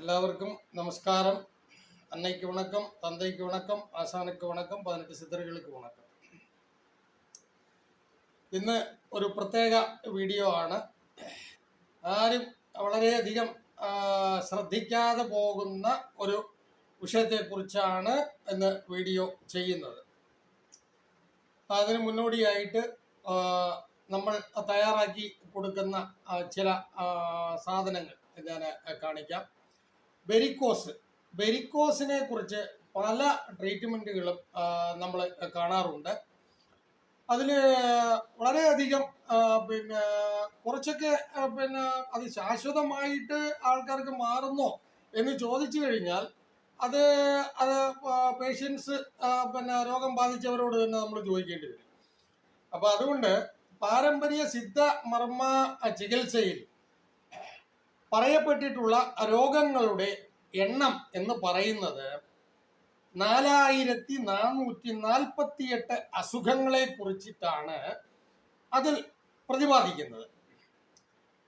எல்லாருக்கும் நமஸ்காரம் அன்னைக்கு வணக்கம் தந்தைக்கு வணக்கம் ആശാനുക്ക് വണക്കം പതിനെട്ട് സിദ്ധറുകൾക്ക് വണക്കം ഇന്ന് ഒരു പ്രത്യേക വീഡിയോ ആണ് ആരും വളരെയധികം ആ, ശ്രദ്ധിക്കാതെ പോകുന്ന ഒരു വിഷയത്തെക്കുറിച്ചാണ് ഇന്ന് വീഡിയോ ചെയ്യുന്നത് അതിന് മുന്നോടിയായിട്ട് ആ, നമ്മൾ തയ്യാറാക്കി കൊടുക്കുന്ന ആ, ചില ആ, സാധനങ്ങൾ ഞാൻ കാണിക്കാം വെരിക്കോസ് വെരിക്കോസിനെ കുറിച്ച് പല ട്രീറ്റ്മെന്റുകളും നമ്മൾ കാണാറുണ്ട്. അതിൽ വളരെയധികം പിന്നെ കുറച്ചൊക്കെ പിന്നെ അത് ശാശ്വതമായിട്ട് ആൾക്കാർക്ക് മാറുന്നോ എന്ന് ചോദിച്ചു കഴിഞ്ഞാൽ അത് അത് പേഷ്യൻസ് പിന്നെ രോഗം ബാധിച്ചവരോട് തന്നെ നമ്മൾ ചോദിക്കേണ്ടി വരും. അപ്പോൾ അതുകൊണ്ട് പാരമ്പര്യ സിദ്ധ മർമ്മ ചികിത്സയിൽ പറയപ്പെട്ടിട്ടുള്ള രോഗങ്ങളുടെ എണ്ണം എന്ന് പറയുന്നത് നാലായിരത്തി നാനൂറ്റി നാൽപ്പത്തിയെട്ട് അസുഖങ്ങളെ കുറിച്ചിട്ടാണ് അതിൽ പ്രതിപാദിക്കുന്നത്.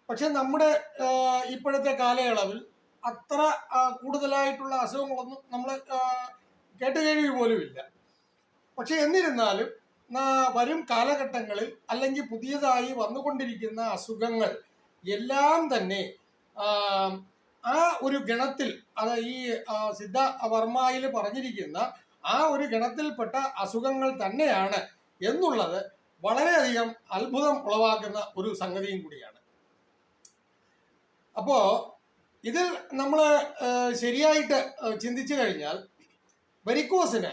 പക്ഷെ നമ്മുടെ ഇപ്പോഴത്തെ കാലയളവിൽ അത്ര കൂടുതലായിട്ടുള്ള അസുഖങ്ങളൊന്നും നമ്മൾ കേട്ടുകേഴ്വി പോലുമില്ല. പക്ഷെ എന്നിരുന്നാലും വരും കാലഘട്ടങ്ങളിൽ അല്ലെങ്കിൽ പുതിയതായി വന്നുകൊണ്ടിരിക്കുന്ന അസുഖങ്ങൾ എല്ലാം തന്നെ ആ, ഒരു ഗണത്തിൽ അത് ഈ സിദ്ധ വർമ്മയിൽ പറഞ്ഞിരിക്കുന്ന ആ ഒരു ഗണത്തിൽപ്പെട്ട അസുഖങ്ങൾ തന്നെയാണ് എന്നുള്ളത് വളരെയധികം അത്ഭുതം ഉളവാക്കുന്ന ഒരു സംഗതിയും കൂടിയാണ്. അപ്പോ ഇതിൽ നമ്മൾ ശരിയായിട്ട് ചിന്തിച്ചു കഴിഞ്ഞാൽ വെരിക്കോസിന്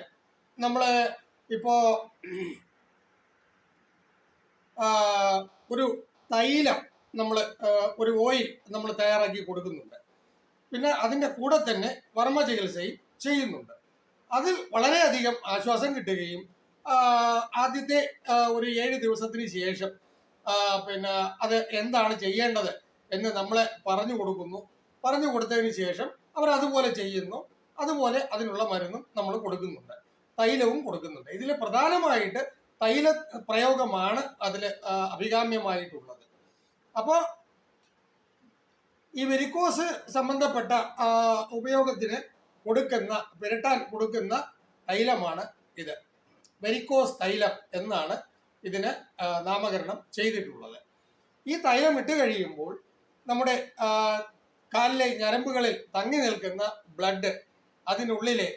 നമ്മൾ ഇപ്പോ ഒരു തൈലം നമ്മൾ ഒരു ഓയിൽ നമ്മൾ തയ്യാറാക്കി കൊടുക്കുന്നുണ്ട്. പിന്നെ അതിന്റെ കൂടെ തന്നെ വർമ്മ ചികിത്സയും ചെയ്യുന്നുണ്ട്. അതിൽ വളരെയധികം ആശ്വാസം കിട്ടുകയും ആദ്യത്തെ ഒരു ഏഴ് ദിവസത്തിന് ശേഷം പിന്നെ അത് എന്താണ് ചെയ്യേണ്ടത് എന്ന് നമ്മളെ പറഞ്ഞു കൊടുക്കുന്നു. പറഞ്ഞു കൊടുത്തതിന് ശേഷം അവർ അതുപോലെ ചെയ്യുന്നു. അതുപോലെ അതിനുള്ള മരുന്നും നമ്മൾ കൊടുക്കുന്നുണ്ട്. തൈലവും കൊടുക്കുന്നുണ്ട്. ഇതിൽ പ്രധാനമായിട്ട് തൈല പ്രയോഗമാണ് അതിൽ അഭികാമ്യമായിട്ടുള്ളത്. അപ്പോൾ ഈ വെരിക്കോസ് സംബന്ധപ്പെട്ട ഉപയോഗത്തിന് കൊടുക്കുന്ന പുരട്ടാൻ കൊടുക്കുന്ന തൈലമാണ് ഇത്. വെരിക്കോസ് തൈലം എന്നാണ് ഇതിന് നാമകരണം ചെയ്തിട്ടുള്ളത്. ഈ തൈലം ഇട്ട് കഴിയുമ്പോൾ നമ്മുടെ കാലിലെ ഞരമ്പുകളിൽ തങ്ങി നിൽക്കുന്ന ബ്ലഡ് അതിനുള്ളിലെ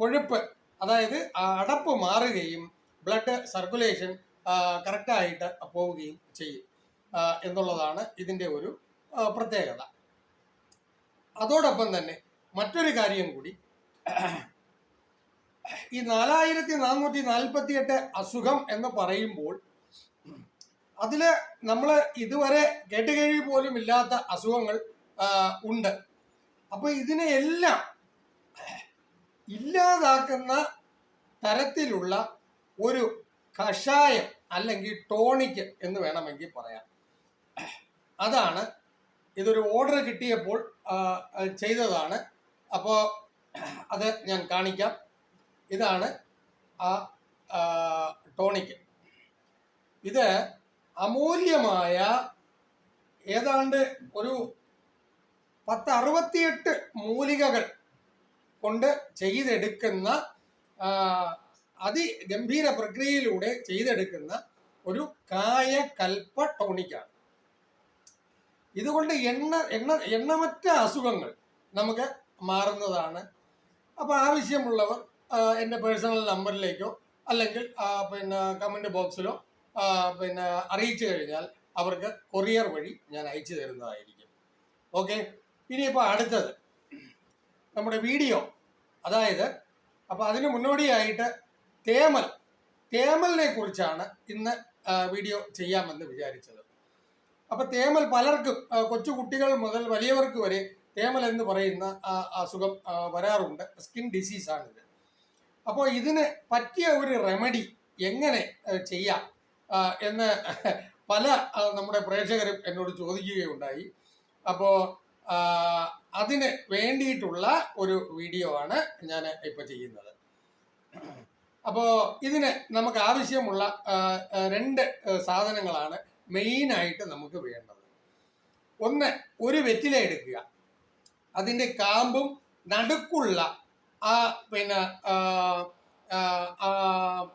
കൊഴുപ്പ് അതായത് അടപ്പ് മാറുകയും ബ്ലഡ് സർക്കുലേഷൻ കറക്റ്റായിട്ട് പോവുകയും ചെയ്യും. എന്നുള്ളതാണ് ഇതിന്റെ ഒരു പ്രത്യേകത. അതോടൊപ്പം തന്നെ മറ്റൊരു കാര്യം കൂടി. ഈ നാലായിരത്തി നാനൂറ്റി നാൽപ്പത്തി എട്ട് അസുഖം എന്ന് പറയുമ്പോൾ അതിൽ നമ്മൾ ഇതുവരെ കേട്ടുകേഴി പോലും ഇല്ലാത്ത അസുഖങ്ങൾ ഉണ്ട്. അപ്പൊ ഇതിനെ എല്ലാം ഇല്ലാതാക്കുന്ന തരത്തിലുള്ള ഒരു കഷായം അല്ലെങ്കിൽ ടോണിക് എന്ന് വേണമെങ്കിൽ പറയാം. അതാണ് ഇതൊരു ഓർഡർ കിട്ടിയപ്പോൾ ചെയ്തതാണ്. അപ്പോൾ അത് ഞാൻ കാണിക്കാം. ഇതാണ് ആ ടോണിക് ഇത് അമൂല്യമായ ഏതാണ്ട് ഒരു പത്ത് അറുപത്തിയെട്ട് മൂലികകൾ കൊണ്ട് ചെയ്തെടുക്കുന്ന അതിഗംഭീര പ്രക്രിയയിലൂടെ ചെയ്തെടുക്കുന്ന ഒരു കായകൽപ്പ ടോണിക്കാണ് ഇതുകൊണ്ട് എണ്ണ എണ്ണ എണ്ണമറ്റ അസുഖങ്ങൾ നമുക്ക് മാറുന്നതാണ്. അപ്പോൾ ആവശ്യമുള്ളവർ എന്റെ പേഴ്സണൽ നമ്പറിലേക്കോ അല്ലെങ്കിൽ പിന്നെ കമന്റ് ബോക്സിലോ പിന്നെ അറിയിച്ചു കഴിഞ്ഞാൽ അവർക്ക് കൊറിയർ വഴി ഞാൻ അയച്ചു തരുന്നതായിരിക്കും. ഓക്കെ ഇനിയിപ്പോൾ അടുത്തത്. നമ്മുടെ വീഡിയോ അതായത് അപ്പോൾ അതിന് മുന്നോടിയായിട്ട് തേമൽ. തേമലിനെ കുറിച്ചാണ് ഇന്ന് വീഡിയോ ചെയ്യാമെന്ന് വിചാരിച്ചത്. അപ്പോൾ തേമൽ പലർക്കും കൊച്ചു കുട്ടികൾ മുതൽ വലിയവർക്ക് വരെ തേമൽ എന്ന് പറയുന്ന അസുഖം വരാറുണ്ട്. സ്കിൻ ഡിസീസാണിത് അപ്പോൾ ഇതിന് പറ്റിയ ഒരു റെമഡി എങ്ങനെ ചെയ്യാം? എന്ന് പല നമ്മുടെ പ്രേക്ഷകരും എന്നോട് ചോദിക്കുകയുണ്ടായി. അപ്പോൾ അതിന് വേണ്ടിയിട്ടുള്ള ഒരു വീഡിയോ ആണ് ഞാൻ ഇപ്പോൾ ചെയ്യുന്നത്. അപ്പോൾ ഇതിന് നമുക്ക് ആവശ്യമുള്ള രണ്ട് സാധനങ്ങളാണ്. മെയിനായിട്ട് നമുക്ക് വേണ്ടത്. ഒന്ന് ഒരു വെറ്റില എടുക്കുക. അതിന്റെ കാമ്പും നടുക്കുള്ള ആ പിന്നെ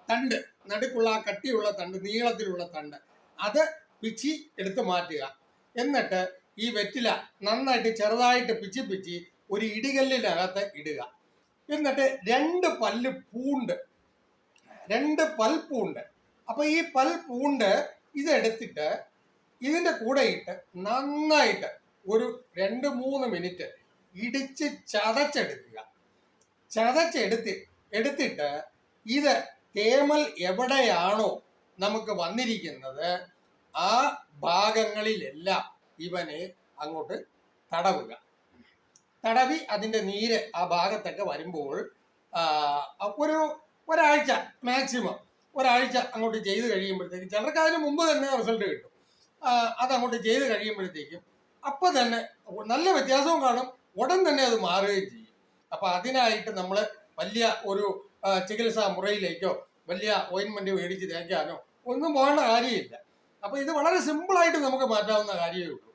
തണ്ട് നടുക്കുള്ള ആ കട്ടിയുള്ള തണ്ട് നീളത്തിലുള്ള തണ്ട് അത് പിച്ചി എടുത്ത് മാറ്റുക. എന്നിട്ട് ഈ വെറ്റില നന്നായിട്ട് ചെറുതായിട്ട് പിച്ചി പിച്ചി ഒരു ഇടികല്ലിനകത്ത് ഇടുക. എന്നിട്ട് രണ്ട് പല്ല് പൂണ്ട്. രണ്ട് പൽപ്പൂണ്ട് അപ്പോൾ ഈ പൽപ്പൂണ്ട് ഇതെടുത്തിട്ട് ഇതിന്റെ കൂടെ ഇട്ട് നന്നായിട്ട് ഒരു രണ്ട് മൂന്ന് മിനിറ്റ് ഇടിച്ച് ചതച്ചെടുക്കുക. ചതച്ചെടുത്ത് എടുത്തിട്ട് ഇത് തേമൽ എവിടെയാണോ നമുക്ക് വന്നിരിക്കുന്നത് ആ ഭാഗങ്ങളിലെല്ലാം ഇവനെ അങ്ങോട്ട് തടവുക. തടവി അതിന്റെ നീര് ആ ഭാഗത്തൊക്കെ വരുമ്പോൾ ഒരു ഒരാഴ്ച മാക്സിമം ഒരാഴ്ച അങ്ങോട്ട് ചെയ്ത് കഴിയുമ്പോഴത്തേക്കും ചിലർക്ക് അതിന് മുമ്പ് തന്നെ റിസൾട്ട് കിട്ടും. അതങ്ങോട്ട് ചെയ്ത് കഴിയുമ്പോഴത്തേക്കും അപ്പം തന്നെ നല്ല വ്യത്യാസവും കാണും. ഉടൻ തന്നെ അത് മാറുകയും ചെയ്യും. അപ്പം അതിനായിട്ട് നമ്മൾ വലിയ ഒരു ചികിത്സാ മുറയിലേക്കോ വലിയ ഓയിൻമെന്റ് മേടിച്ച് തേക്കാനോ ഒന്നും പോകേണ്ട കാര്യമില്ല. അപ്പോൾ ഇത് വളരെ സിമ്പിളായിട്ട് നമുക്ക് മാറ്റാവുന്ന കാര്യമേ ഉള്ളൂ.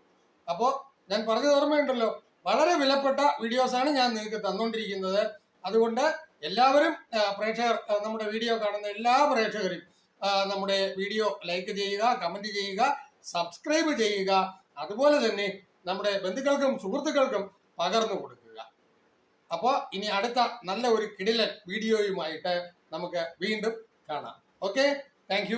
അപ്പോൾ ഞാൻ പറഞ്ഞത് ഓർമ്മയുണ്ടല്ലോ. വളരെ വിലപ്പെട്ട വീഡിയോസാണ് ഞാൻ നിങ്ങൾക്ക് തന്നുകൊണ്ടിരിക്കുന്നത് അതുകൊണ്ട് എല്ലാവരും പ്രേക്ഷകർ നമ്മുടെ വീഡിയോ കാണുന്ന എല്ലാ പ്രേക്ഷകരും നമ്മുടെ വീഡിയോ ലൈക്ക് ചെയ്യുക കമന്റ് ചെയ്യുക സബ്സ്ക്രൈബ് ചെയ്യുക. അതുപോലെ തന്നെ നമ്മുടെ ബന്ധുക്കൾക്കും സുഹൃത്തുക്കൾക്കും പകർന്നു കൊടുക്കുക. അപ്പോൾ ഇനി അടുത്ത നല്ല ഒരു കിടിലൻ വീഡിയോയുമായിട്ട് നമുക്ക് വീണ്ടും കാണാം. Okay thank